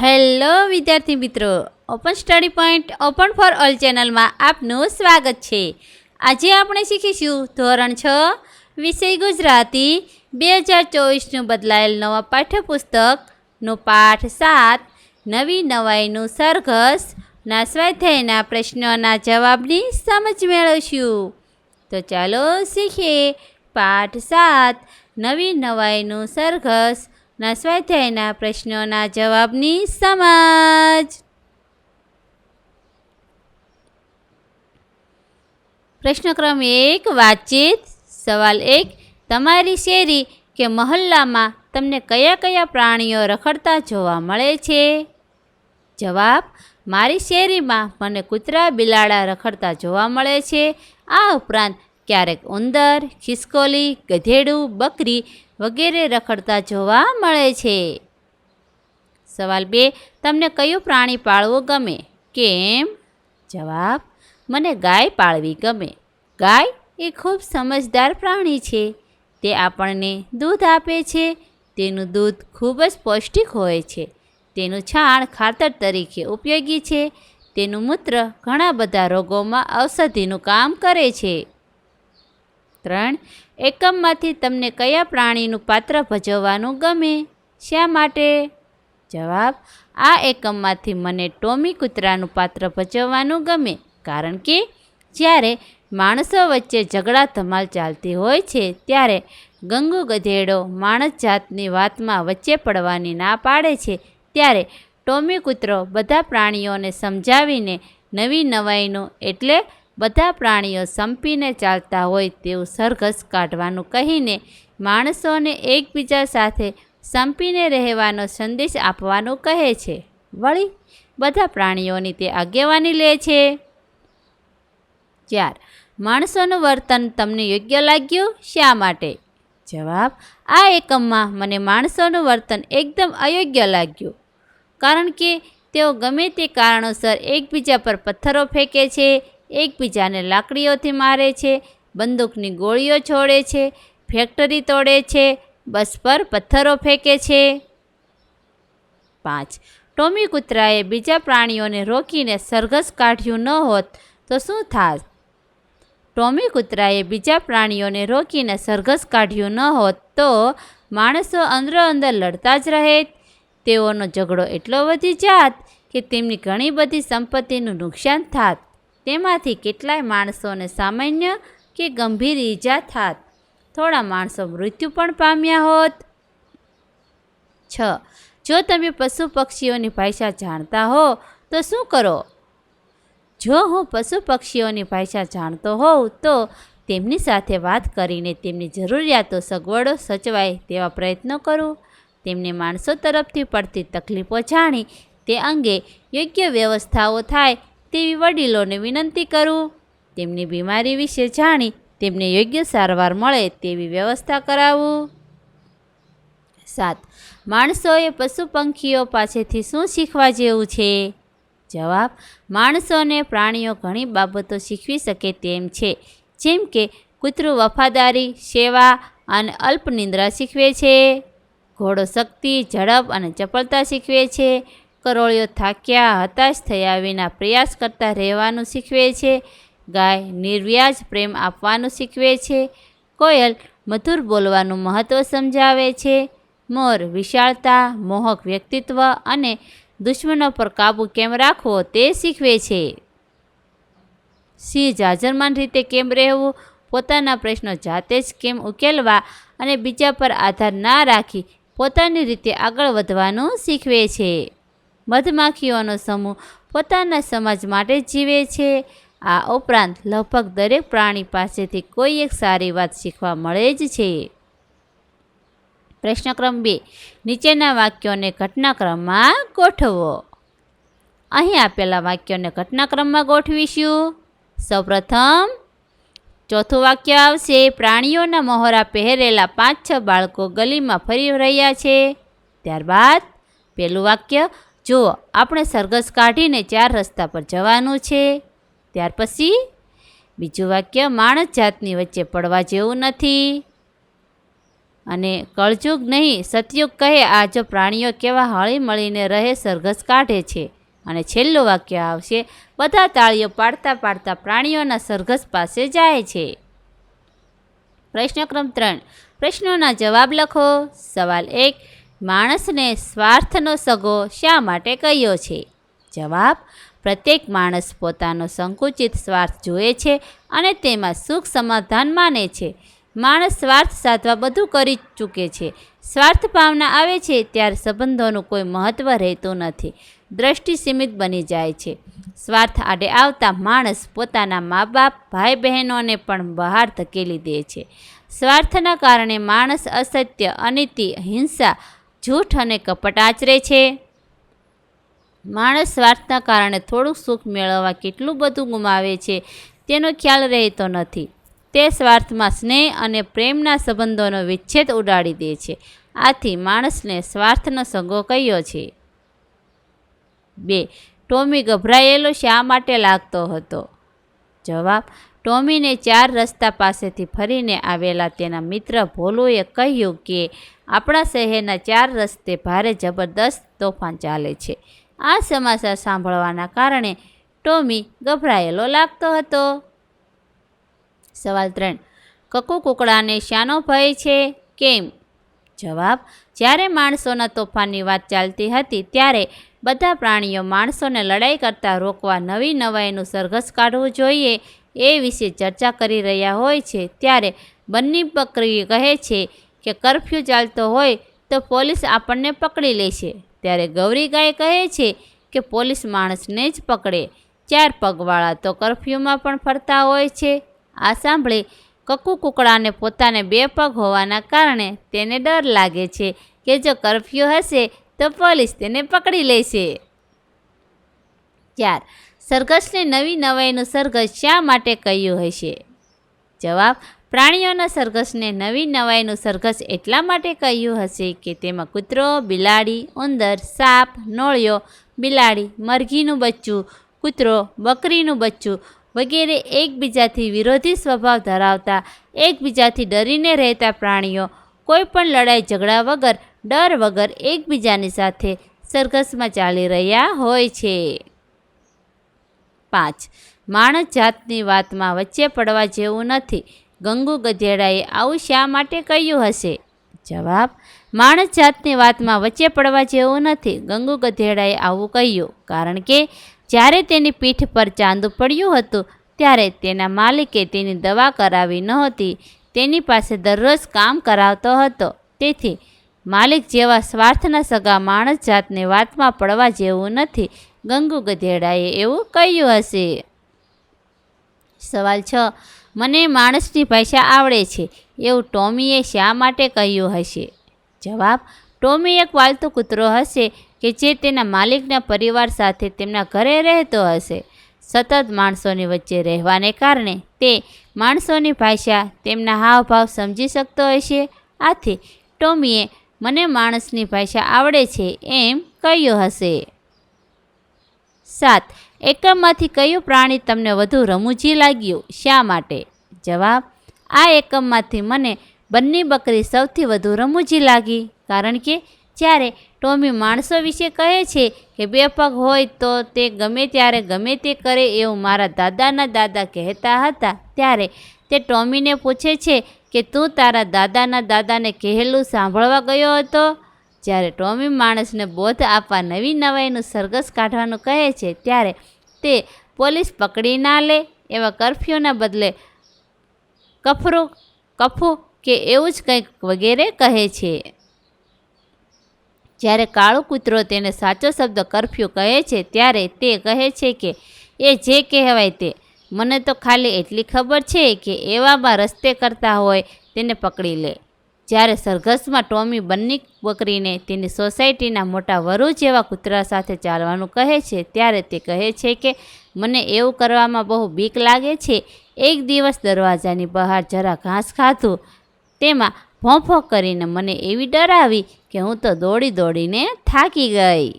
Hello વિદ્યાર્થી મિત્રો, open study point, open for all ચેનલમાં આપનું સ્વાગત છે. આજે આપણે શીખીશું ધોરણ છ, વિષય ગુજરાતી, બે હજાર ચોવીસનું બદલાયેલ નવા પાઠ્યપુસ્તકનું પાઠ સાત, નવી નવાઈનું સરઘસ ના સ્વાધ્યાયના પ્રશ્નોના જવાબની સમજ મેળવશું. તો ચાલો શીખીએ. પાઠ સાત, નવી નવાઈનું સરઘસ ના સ્વાધ્યાયના પ્રશ્નોના જવાબની સમજ. પ્રશ્ન ક્રમ એક, વાતચીત. સવાલ એક, તમારી શેરી કે મહલ્લામાં તમને કયા કયા પ્રાણીઓ રખડતા જોવા મળે છે? જવાબ, મારી શેરીમાં મને કૂતરા બિલાડા રખડતા જોવા મળે છે. આ ઉપરાંત ક્યારેક ઉંદર, ખિસકોલી, ગધેડું, બકરી વગેરે રખડતા જોવા મળે છે. સવાલ બે, તમને કયું પ્રાણી પાળવું ગમે? કેમ? જવાબ, મને ગાય પાળવી ગમે. ગાય એ ખૂબ સમજદાર પ્રાણી છે. તે આપણને દૂધ આપે છે. તેનું દૂધ ખૂબ જ પૌષ્ટિક હોય છે. તેનું છાણ ખાતર તરીકે ઉપયોગી છે. તેનું મૂત્ર ઘણા બધા રોગોમાં ઔષધિનું કામ કરે છે. ત્રણ એકમમાંથી તમને કયા પ્રાણીનું પાત્ર ભજવવાનું ગમે? શા માટે? જવાબ, આ એકમમાંથી મને ટોમી કૂતરાનું પાત્ર ભજવવાનું ગમે, કારણ કે જ્યારે માણસો વચ્ચે ઝઘડા ધમાલ ચાલતી હોય છે, ત્યારે ગંગુ ગધેડો માણસ જાતની વાતમાં વચ્ચે પડવાની ના પાડે છે, ત્યારે ટોમી કૂતરો બધા પ્રાણીઓને સમજાવીને નવી નવાઈનું એટલે બધા પ્રાણીઓ સંપીને ચાલતા હોય તેવું સરઘસ કાઢવાનું કહીને માણસોને એકબીજા સાથે સંપીને રહેવાનો સંદેશ આપવાનું કહે છે. વળી, બધા પ્રાણીઓની તે આગેવાની લે છે. ચાર, માણસોનું વર્તન તમને યોગ્ય લાગ્યું? શા માટે? જવાબ, આ એકમમાં મને માણસોનું વર્તન એકદમ અયોગ્ય લાગ્યું. કારણ કે તેઓ ગમે તે કારણોસર એકબીજા પર પથ્થરો ફેંકે છે એકબીજાને લાકડીઓથી મારે છે, બંદૂકની ગોળીઓ છોડે છે, ફેક્ટરી તોડે છે, બસ પર પથ્થરો ફેંકે છે. પાંચ. ટોમી કૂતરાએ બીજા પ્રાણીઓને રોકીને સરઘસ કાઢ્યું ન હોત તો શું થાત? ટોમી કૂતરાએ બીજા પ્રાણીઓને રોકીને સરઘસ કાઢ્યું ન હોત તો માણસો અંદર અંદર લડતા જ રહે. તેઓનો ઝઘડો એટલો વધી જાત કે તેમની ઘણી બધી સંપત્તિનું નુકસાન થાત. તેમાંથી કેટલાય માણસોને સામાન્ય કે ગંભીર ઈજા થાત. થોડા માણસો મૃત્યુ પણ પામ્યા હોત. છ. જો તમે પશુ પક્ષીઓની ભાષા જાણતા હો, તો શું કરો? જો હું પશુ પક્ષીઓની ભાષા જાણતો હોઉં, તો તેમની સાથે વાત કરીને તેમની જરૂરિયાતો સગવડો સચવાય તેવા પ્રયત્નો કરું. તેમને માણસો તરફથી પડતી તકલીફો જાણી તે અંગે યોગ્ય વ્યવસ્થાઓ થાય તેવી વડીલોને વિનંતી કરું. તેમની બીમારી વિશે જાણી તેમને યોગ્ય સારવાર મળે તેવી વ્યવસ્થા કરાવું. સાત. માણસોએ પશુ પંખીઓ પાસેથી શું શીખવા જેવું છે? જવાબ. માણસોને પ્રાણીઓ ઘણી બાબતો શીખવી શકે તેમ છે. જેમ કે, કૂતરું વફાદારી, સેવા અને અલ્પનિંદ્રા શીખવે છે. ઘોડો શક્તિ, ઝડપ અને ચપળતા શીખવે છે. કરોળિયો થાક્યા, હતાશ થયા વિના પ્રયાસ કરતા રહેવાનું શીખવે છે. ગાય નિર્વ્યાજ પ્રેમ આપવાનું શીખવે છે. કોયલ મધુર બોલવાનું મહત્ત્વ સમજાવે છે. મોર વિશાળતા, મોહક વ્યક્તિત્વ અને દુશ્મનો પર કાબૂ કેમ રાખવો તે શીખવે છે. સિંહ જાજરમાન રીતે કેમ રહેવું? પોતાના પ્રશ્નો જાતે જ કેમ ઉકેલવા અને બીજા પર આધાર ના રાખી પોતાની રીતે આગળ વધવાનું શીખવે છે. મધમાખીઓનો સમૂહ પોતાના સમાજ માટે જીવે છે. આ ઉપરાંત લગભગ દરેક પ્રાણી પાસેથી કોઈ એક સારી વાત શીખવા મળે જ છે. પ્રશ્ન ક્રમ બે. નીચેના વાક્યોને ઘટનાક્રમમાં ગોઠવો. અહીં આપેલા વાક્યોને ઘટનાક્રમમાં ગોઠવીશું. સૌપ્રથમ, ચોથું વાક્ય આવશે, પ્રાણીઓના મહોરા પહેરેલા પાંચ છ બાળકો ગલીમાં ફરી રહ્યા છે. ત્યારબાદ, પહેલું વાક્ય જુઓ આપણે સરઘસ કાઢીને ચાર રસ્તા પર જવાનું છે, ત્યાર પછી બીજું વાક્ય માણસ જાતની વચ્ચે પડવા જેવું નથી. અને કળજુગ નહીં, સતયુગ કહે, આ જો પ્રાણીઓ કેવા હળી મળીને રહે, સરઘસ કાઢે છે. અને છેલ્લું વાક્ય આવશે, બધા તાળીઓ પાડતા પાડતા પ્રાણીઓના સરઘસ પાસે જાય છે. પ્રશ્નક્રમ ત્રણ, પ્રશ્નોના જવાબ લખો. સવાલ એક માણસને સ્વાર્થનો સગો શા માટે કહ્યો છે? જવાબ, પ્રત્યેક માણસ પોતાનો સંકુચિત સ્વાર્થ જુએ છે અને તેમાં સુખ સમાધાન માને છે. માણસ સ્વાર્થ સાધવા બધું કરી ચૂકે છે. સ્વાર્થ ભાવના આવે છે ત્યારે સંબંધોનું કોઈ મહત્ત્વ રહેતું નથી. દ્રષ્ટિ સીમિત બની જાય છે. સ્વાર્થ આડે આવતા માણસ પોતાના મા બાપ ભાઈ બહેનોને પણ બહાર ધકેલી દે છે. સ્વાર્થના કારણે માણસ અસત્ય, અનીતિ હિંસા જૂઠ અને કપટ આચરે છે. માણસ સ્વાર્થના કારણે થોડુંક સુખ મેળવવા કેટલું બધું ગુમાવે છે, તેનો ખ્યાલ રહેતો નથી. તે સ્વાર્થમાં સ્નેહ અને પ્રેમના સંબંધોનો વિચ્છેદ ઉડાડી દે છે. આથી માણસને સ્વાર્થનો સંગો કહ્યો છે? બે. ટોમી ગભરાયેલો શા માટે લાગતો હતો? જવાબ ટોમીને ચાર રસ્તા પાસેથી ફરીને આવેલા તેના મિત્ર ભોલુએ કહ્યું કે, આપણા શહેરના ચાર રસ્તે ભારે જબરદસ્ત તોફાન ચાલે છે. આ સમાચાર સાંભળવાના કારણે ટોમી ગભરાયેલો લાગતો હતો. સવાલ ત્રણ, કકુ કુકડાને શાનો ભય છે? કેમ? જવાબ, જ્યારે માણસોના તોફાનની વાત ચાલતી હતી, ત્યારે બધા પ્રાણીઓ માણસોને લડાઈ કરતાં રોકવા નવી નવાઈનું સરઘસ કાઢવું જોઈએ એ વિશે ચર્ચા કરી રહ્યા હોય છે. ત્યારે બંને બકરી કહે છે કે, કરફ્યુ ચાલતો હોય તો પોલીસ આપણને પકડી લેશે. ત્યારે ગૌરી ગાય કહે છે કે, પોલીસ માણસને જ પકડે. ચાર પગવાળા તો કરફ્યુમાં પણ ફરતા હોય છે. આ સાંભળી કકુ કુકડાને પોતાને બે પગ હોવાના કારણે તેને ડર લાગે છે કે જો કરફ્યુ હશે, તો પોલીસ તેને પકડી લેશે. ચાર, સરઘસને નવી નવાઈનું સરઘસ શા માટે કહ્યું હશે? જવાબ, પ્રાણીઓના સરઘસને નવી નવાઈનું સરઘસ એટલા માટે કહ્યું હશે કે તેમાં કૂતરો, બિલાડી, ઉંદર, સાપ, નોળિયો, બિલાડી, મરઘીનું બચ્ચું, કૂતરો, બકરીનું બચ્ચું વગેરે એકબીજાથી વિરોધી સ્વભાવ ધરાવતા, એકબીજાથી ડરીને રહેતા પ્રાણીઓ, કોઈ પણ લડાઈ ઝઘડા વગર, ડર વગર એકબીજાની સાથે સરઘસમાં ચાલી રહ્યા હોય છે. પાંચ. માણસ જાતની વાતમાં વચ્ચે પડવા જેવું નથી. ગંગુ ગધેડાએ આવું શા માટે કહ્યું હશે? જવાબ, માણસ જાતની વાતમાં વચ્ચે પડવા જેવું નથી. ગંગુ ગધેડાએ આવું કહ્યું, કારણ કે જ્યારે તેની પીઠ પર ચાંદુ પડ્યું હતું, ત્યારે તેના માલિકે તેની દવા કરાવી નહોતી. તેની પાસે દરરોજ કામ કરાવતો હતો. તેથી, માલિક જેવા સ્વાર્થના સગા માણસ જાતને વાતમાં પડવા જેવું નથી, ગંગુ ગધેડાએ એવું કહ્યું હશે. સવાલ છ, મને માણસની ભાષા આવડે છે. એવું ટોમીએ શા માટે કહ્યું હશે? જવાબ, ટોમી એક વાલતો કૂતરો હશે કે જે તેના માલિકના પરિવાર સાથે તેમના ઘરે રહેતો હશે. સતત માણસોની વચ્ચે રહેવાને કારણે તે માણસોની ભાષા તેમના હાવભાવ સમજી શકતો હશે. આથી ટોમીએ, મને માણસની ભાષા આવડે છે એમ કહ્યું હશે. સાત, એકમમાંથી કયું પ્રાણી તમને વધુ રમૂજી લાગ્યું? શા માટે? જવાબ આ એકમમાંથી મને બંને બકરી સૌથી વધુ રમૂજી લાગી. કારણ કે જ્યારે ટોમી માણસો વિશે કહે છે કે બે પગ હોય તો તે ગમે ત્યારે ગમે તે કરે એવું મારા દાદાના દાદા કહેતા હતા, ત્યારે તે ટોમીને પૂછે છે કે તું તારા દાદાના દાદાને કહેલું સાંભળવા ગયો હતો? જ્યારે ટોમી માણસને બોધ આપવા નવી નવાઈનું સરઘસ કાઢવાનું કહે છે, ત્યારે તે પોલીસ પકડી ના લે એવા કરફ્યુના બદલે કફરું, કફો કે એવું જ કંઈક વગેરે કહે છે. જ્યારે કાળો કૂતરો તેને સાચો શબ્દ કરફ્યુ કહે છે, ત્યારે તે કહે છે કે, એ જે કહેવાય તે. મને તો ખાલી એટલી ખબર છે કે એવામાં રસ્તે કરતા હોય તેને પકડી લે. જ્યારે સરઘસમાં ટોમી બંને બકરીને તેની સોસાયટીના મોટા વરુ જેવા કૂતરા સાથે ચાલવાનું કહે છે, ત્યારે તે કહે છે કે, મને એવું કરવામાં બહુ બીક લાગે છે. એક દિવસ દરવાજાની બહાર જરા ઘાસ ખાધું. તેમાં ભોંફો કરીને મને એવી ડરાવી કે હું તો દોડી દોડીને થાકી ગઈ.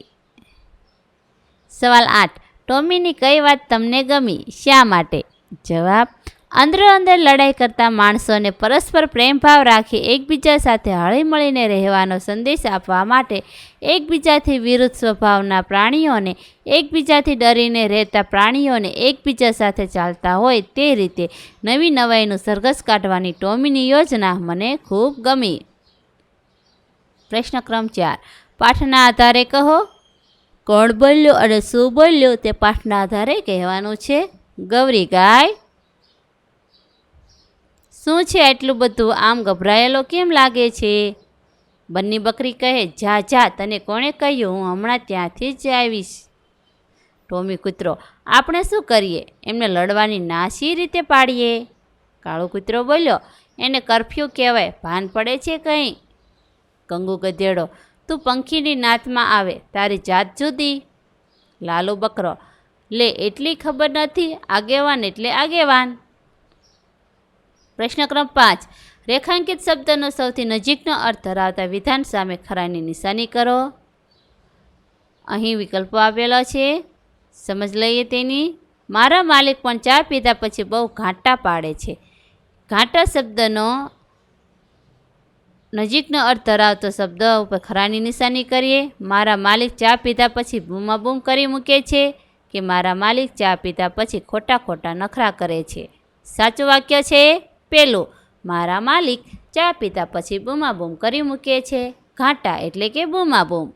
સવાલ આઠ, ટોમીની કઈ વાત તમને ગમી? શા માટે? જવાબ અંદર અંદર લડાઈ કરતા માણસોને પરસ્પર પ્રેમભાવ રાખી એકબીજા સાથે હળીમળીને રહેવાનો સંદેશ આપવા માટે એકબીજાથી વિરુદ્ધ સ્વભાવના પ્રાણીઓને, એકબીજાથી ડરીને રહેતા પ્રાણીઓને એકબીજા સાથે ચાલતા હોય તે રીતે નવી નવાઈનું સરઘસ કાઢવાની ટોમીની યોજના મને ખૂબ ગમી. પ્રશ્ન ક્રમ ચાર. પાઠના આધારે કહો. કોણ બોલ્યો અને શું બોલ્યો તે પાઠના આધારે કહેવાનું છે. ગૌરી ગાય શું છે એટલું બધું? આમ ગભરાયેલો કેમ લાગે છે? બંની બકરી કહે, જા જા, તને કોણે કહ્યું? હું હમણાં ત્યાંથી જ આવીશ. ટોમી કૂતરો, આપણે શું કરીએ? એમને લડવાની નાસી રીતે પાડીએ? કાળો કૂતરો બોલ્યો, એને કરફ્યુ કહેવાય, ભાન પડે છે કંઈ? કંગુ ગધેડો, તું પંખીની નાતમાં આવે, તારી જાત જુદી. લાલુ બકરો, લે, એટલી ખબર નથી, આગેવાન એટલે આગેવાન. પ્રશ્ન ક્રમ પાંચ. રેખાંકિત શબ્દનો સૌથી નજીકનો અર્થ ધરાવતા વિધાન સામે ખરાની નિશાની કરો. અહીં વિકલ્પો આપેલો છે. સમજ લઈએ તેની. મારા માલિક પણ ચા પીધા પછી બહુ ઘાંટા પાડે છે. ઘાંટા શબ્દનો નજીકનો અર્થ ધરાવતો શબ્દ ઉપર ખરાની નિશાની કરીએ. મારા માલિક ચા પીધા પછી બૂમાબૂમ કરી મૂકે છે કે મારા માલિક ચા પીધા પછી ખોટા ખોટા નખરા કરે છે. સાચું વાક્ય છે? પેલું મારા માલિક ચા પીતા પછી બૂમાબૂમ કરી મૂકે છે. ઘાંટા એટલે કે બૂમાબૂમ.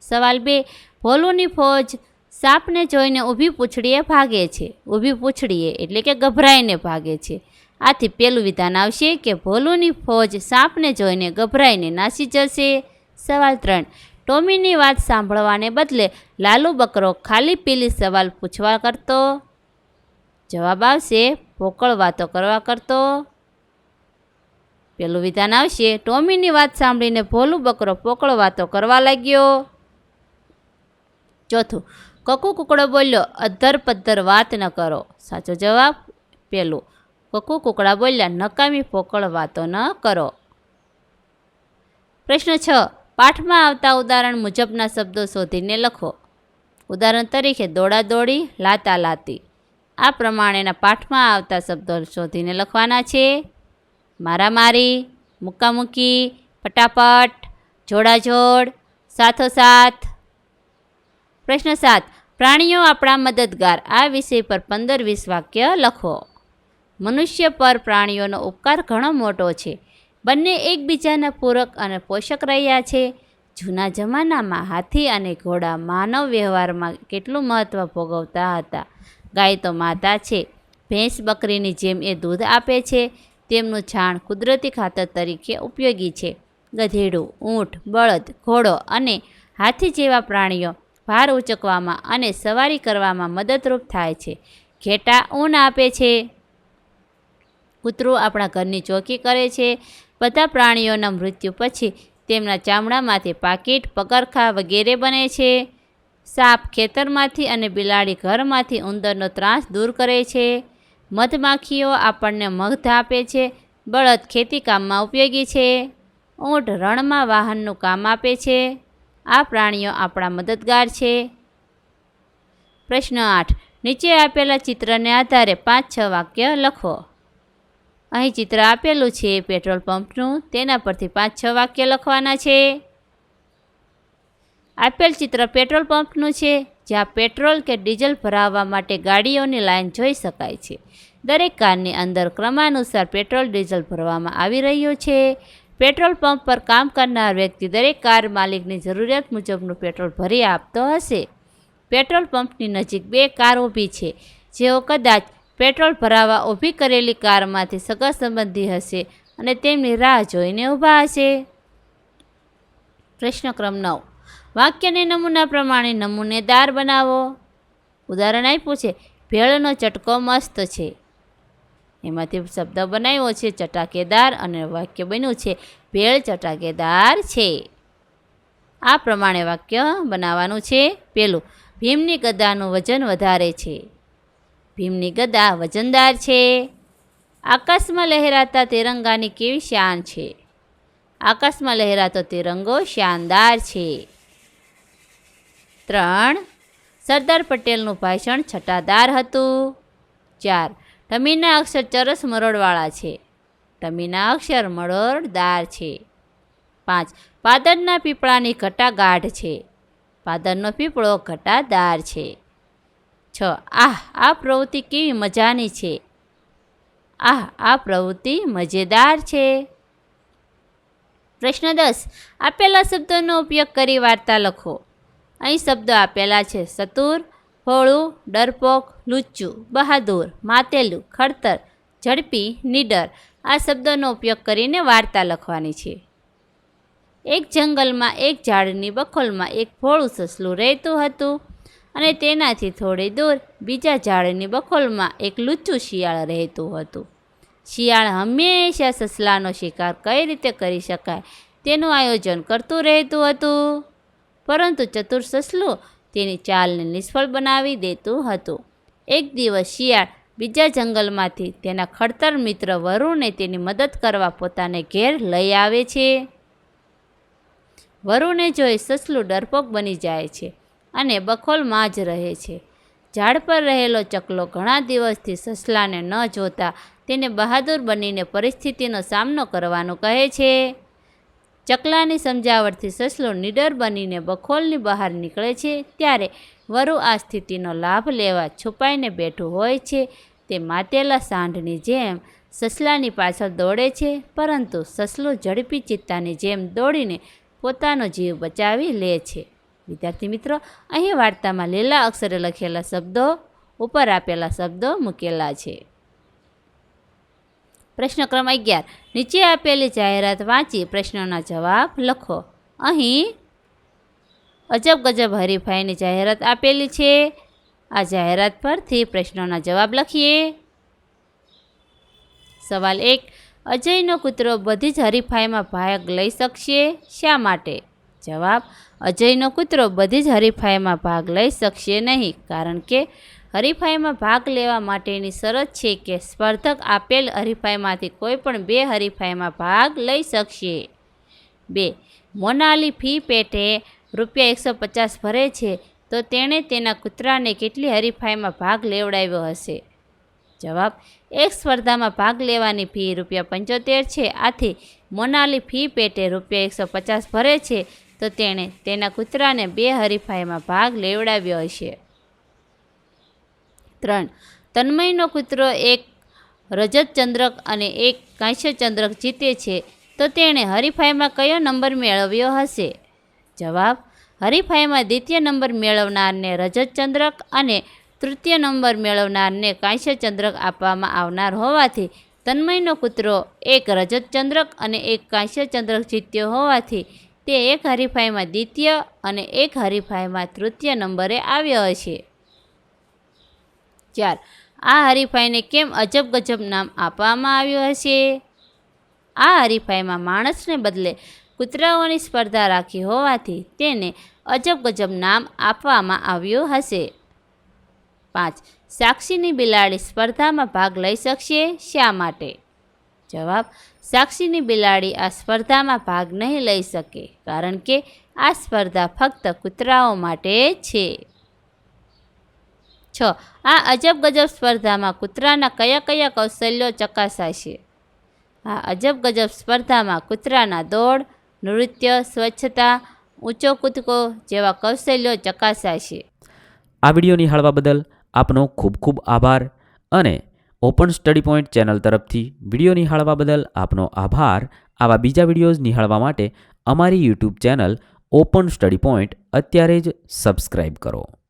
સવાલ બે, ભોલુની ફોજ સાપને જોઈને ઊભી પૂંછડીએ ભાગે છે. ઊભી પૂંછડીએ એટલે કે ગભરાઈને ભાગે છે. આથી પેલું વિધાન આવશે કે ભોલુની ફોજ સાપને જોઈને ગભરાઈને નાસી જશે. સવાલ ત્રણ, ટોમીની વાત સાંભળવાને બદલે લાલુ બકરો ખાલી પીલી સવાલ પૂછવા કરતો? જવાબ આવશે પોકળ વાતો કરવા કરતો. પેલું વિધાન આવશે, ટોમીની વાત સાંભળીને ભોલું બકરો પોકળ વાતો કરવા લાગ્યો. ચોથું, કકુ કુકડો બોલ્યો અધર પદ્ધર વાત ન કરો. સાચો જવાબ, પેલું, કકુ કુકડા બોલ્યા, નકામી પોકળ વાતો ન કરો. પ્રશ્ન છ, પાઠમાં આવતા ઉદાહરણ મુજબના શબ્દો શોધીને લખો. ઉદાહરણ તરીકે દોડા દોડી લાતા લાતી. આ પ્રમાણેના પાઠમાં આવતા શબ્દો શોધીને લખવાના છે. મારામારી, મુક્કામુક્કી પટાપટ જોડાજોડ, સાથોસાથ. પ્રશ્ન સાત, પ્રાણીઓ આપણા મદદગાર, આ વિષય પર પંદર વીસ વાક્ય લખો. મનુષ્ય પર પ્રાણીઓનો ઉપકાર ઘણો મોટો છે. બંને એકબીજાના પૂરક અને પોષક રહ્યા છે. જૂના જમાનામાં હાથી અને ઘોડા માનવ વ્યવહારમાં કેટલું મહત્ત્વ ભોગવતા હતા. ગાય તો માતા છે. ભેંસ બકરીની જેમ એ દૂધ આપે છે. તેમનું છાણ કુદરતી ખાતર તરીકે ઉપયોગી છે. ગધેડું, ઊંટ, બળદ, ઘોડો અને હાથી જેવા પ્રાણીઓ ભાર ઉચકવામાં અને સવારી કરવામાં મદદરૂપ થાય છે. ઘેટા ઊન આપે છે. કૂતરું આપણા ઘરની ચોકી કરે છે. બધા પ્રાણીઓના મૃત્યુ પછી તેમના ચામડામાંથી પાકીટ, પગરખા વગેરે બને છે. સાપ ખેતરમાંથી અને બિલાડી ઘરમાંથી ઉંદરનો ત્રાસ દૂર કરે છે. મધમાખીઓ આપણને મધ આપે છે. બળદ ખેતી કામમાં ઉપયોગી છે. ઊંટ રણમાં વાહનનું કામ આપે છે. આ પ્રાણીઓ આપણા મદદગાર છે. પ્રશ્ન આઠ. નીચે આપેલા ચિત્રને આધારે પાંચ છ વાક્ય લખો. અહીં ચિત્ર આપેલું છે, પેટ્રોલ પંપનું. તેના પરથી પાંચ છ વાક્ય લખવાના છે. આપેલ ચિત્ર પેટ્રોલ પંપનું છે, જ્યાં પેટ્રોલ કે ડીઝલ ભરાવવા માટે ગાડીઓની લાઈન જોઈ શકાય છે. દરેક કારની અંદર ક્રમાનુસાર પેટ્રોલ, ડીઝલ ભરવામાં આવી રહ્યું છે. પેટ્રોલ પંપ પર કામ કરનાર વ્યક્તિ દરેક કાર માલિકની જરૂરિયાત મુજબનું પેટ્રોલ ભરી આપતો હશે. પેટ્રોલ પંપની નજીક બે કાર ઊભી છે, જેઓ કદાચ પેટ્રોલ ભરાવવા ઊભી કરેલી કારમાંથી સગા સંબંધી હશે અને તેમની રાહ જોઈને ઊભા હશે. પ્રશ્ન નવ. વાક્યને નમૂના પ્રમાણે નમૂનેદાર બનાવો. ઉદાહરણ આપ્યું છે, ભેળનો ચટકો મસ્ત છે. એમાંથી શબ્દ બનાવ્યો છે, ચટાકેદાર અને વાક્ય બન્યું છે, ભેળ ચટાકેદાર છે. આ પ્રમાણે વાક્ય બનાવવાનું છે. પેલું, ભીમની ગદાનું વજન વધારે છે. ભીમની ગદા વજનદાર છે. આકાશમાં લહેરાતા તિરંગાની કેવી શાન છે. આકાશમાં લહેરાતો તિરંગો શાનદાર છે. ત્રણ. સરદાર પટેલનું ભાષણ છટાદાર હતું. ચાર. ટમીના અક્ષર ચરસ મરોડવાળા છે. ટમીના અક્ષર મરોડદાર છે. પાંચ. પાદરના પીપળાની ઘટા ગાઢ છે. પાદરનો પીપળો ઘટાદાર છે. છ. આહ, આ પ્રવૃત્તિ કેવી મજાની છે. આહ, આ પ્રવૃત્તિ મજેદાર છે. પ્રશ્ન દસ. આપેલા શબ્દોનો ઉપયોગ કરી વાર્તા લખો. અહીં શબ્દો આપેલા છે. સતુર ભોળું ડરપોક, લુચ્ચું, બહાદુર, માતેલું, ખડતર, ઝડપી, નીડર. આ શબ્દોનો ઉપયોગ કરીને વાર્તા લખવાની છે. એક જંગલમાં એક ઝાડની બખોલમાં એક ભોળું સસલું રહેતું હતું અને તેનાથી થોડી દૂર બીજા ઝાડની બખોલમાં એક લુચ્ચું શિયાળ રહેતું હતું. શિયાળ હંમેશા સસલાનો શિકાર કઈ રીતે કરી શકાય તેનું આયોજન કરતું રહેતું હતું? પરંતુ ચતુર સસલું તેની ચાલને નિષ્ફળ બનાવી દેતું હતું. એક દિવસ શિયાળ બીજા જંગલમાંથી તેના ખડતર મિત્ર વરુને તેની મદદ કરવા પોતાને ઘેર લઈ આવે છે. વરુને જોઈ સસલું ડરપોક બની જાય છે અને બખોલમાં જ રહે છે. ઝાડ પર રહેલો ચકલો ઘણા દિવસથી સસલાને ન જોતા તેને બહાદુર બનીને પરિસ્થિતિનો સામનો કરવાનું કહે છે. ચકલાની સમજાવટથી સસલો નીડર બનીને બખોલની બહાર નીકળે છે, ત્યારે વરુ આ સ્થિતિનો લાભ લેવા છુપાઈને બેઠું હોય છે. તે માતેલા સાંઢની જેમ સસલાની પાછળ દોડે છે, પરંતુ સસલો ઝડપી ચિત્તાની જેમ દોડીને પોતાનો જીવ બચાવી લે છે. વિદ્યાર્થી મિત્રો, અહીં વાર્તામાં લીલા અક્ષરે લખેલા શબ્દો, ઉપર આપેલા શબ્દો મૂકેલા છે. પ્રશ્ન ક્રમ અગિયાર. નીચે આપેલી જાહેરાત વાંચી પ્રશ્નોના જવાબ લખો. અહીં અજબ ગજબ હરીફાઈની જાહેરાત આપેલી છે. આ જાહેરાત પરથી પ્રશ્નોના જવાબ લખીએ. સવાલ એક, અજયનો કૂતરો બધી જ હરીફાઈમાં ભાગ લઈ શકશે શા માટે? જવાબ, અજયનો કૂતરો બધી જ હરીફાઈમાં ભાગ લઈ શકશે નહીં, કારણ કે હરીફાઈમાં ભાગ લેવા માટેની શરત છે કે સ્પર્ધક આપેલ હરીફાઈમાંથી કોઈ પણ બે હરીફાઈમાં ભાગ લઈ શકશે. બે, મોનાલી ફી પેટે રૂપિયા એકસો પચાસ ભરે છે, તો તેણે તેના કૂતરાને કેટલી હરીફાઈમાં ભાગ લેવડાવ્યો હશે? જવાબ, એક સ્પર્ધામાં ભાગ લેવાની ફી રૂપિયા પંચોતેર છે, આથી મોનાલી ફી પેટે રૂપિયા એકસો પચાસ ભરે છે, તો તેણે તેના કૂતરાને બે હરીફાઈમાં ભાગ લેવડાવ્યો હશે. ત્રણ. તન્મયનો કૂતરો એક રજત ચંદ્રક અને એક કાંસ્ય ચંદ્રક જીતે છે, તો તેણે હરીફાઈમાં કયો નંબર મેળવ્યો હશે? જવાબ, હરીફાઈમાં દ્વિતીય નંબર મેળવનારને રજત ચંદ્રક અને તૃતીય નંબર મેળવનારને કાંસ્ય ચંદ્રક આપવામાં આવનાર હોવાથી તન્મયનો કૂતરો એક રજત ચંદ્રક અને એક કાંસ્ય ચંદ્રક જીત્યો હોવાથી તે એક હરીફાઈમાં દ્વિતીય અને એક હરીફાઈમાં તૃતીય નંબરે આવ્યો હશે. ચાર આ હરીફાઈને કેમ અજબ ગજબ નામ આપવામાં આવ્યું હશે? આ હરીફાઈમાં માણસને બદલે કૂતરાઓની સ્પર્ધા રાખી હોવાથી તેને અજબ ગજબ નામ આપવામાં આવ્યું હશે. પાંચ. સાક્ષીની બિલાડી સ્પર્ધામાં ભાગ લઈ શકશે શા માટે? જવાબ. સાક્ષીની બિલાડી આ સ્પર્ધામાં ભાગ નહીં લઈ શકે કારણ કે આ સ્પર્ધા ફક્ત કૂતરાઓ માટે છે. છ. આ અજબ ગજબ સ્પર્ધામાં કૂતરાના કયા કયા કૌશલ્યો ચકાસાશે? આ અજબ ગજબ સ્પર્ધામાં કૂતરાના દોડ, નૃત્ય, સ્વચ્છતા, ઊંચો કૂદકો જેવા કૌશલ્યો ચકાસાશે. આ વીડિયો નિહાળવા બદલ આપનો ખૂબ ખૂબ આભાર અને ઓપન સ્ટડી પોઈન્ટ ચેનલ તરફથી વીડિયો નિહાળવા બદલ આપનો આભાર. આવા બીજા વિડીયોઝ નિહાળવા માટે અમારી YouTube channel open study point અત્યારે જ સબસ્ક્રાઈબ કરો.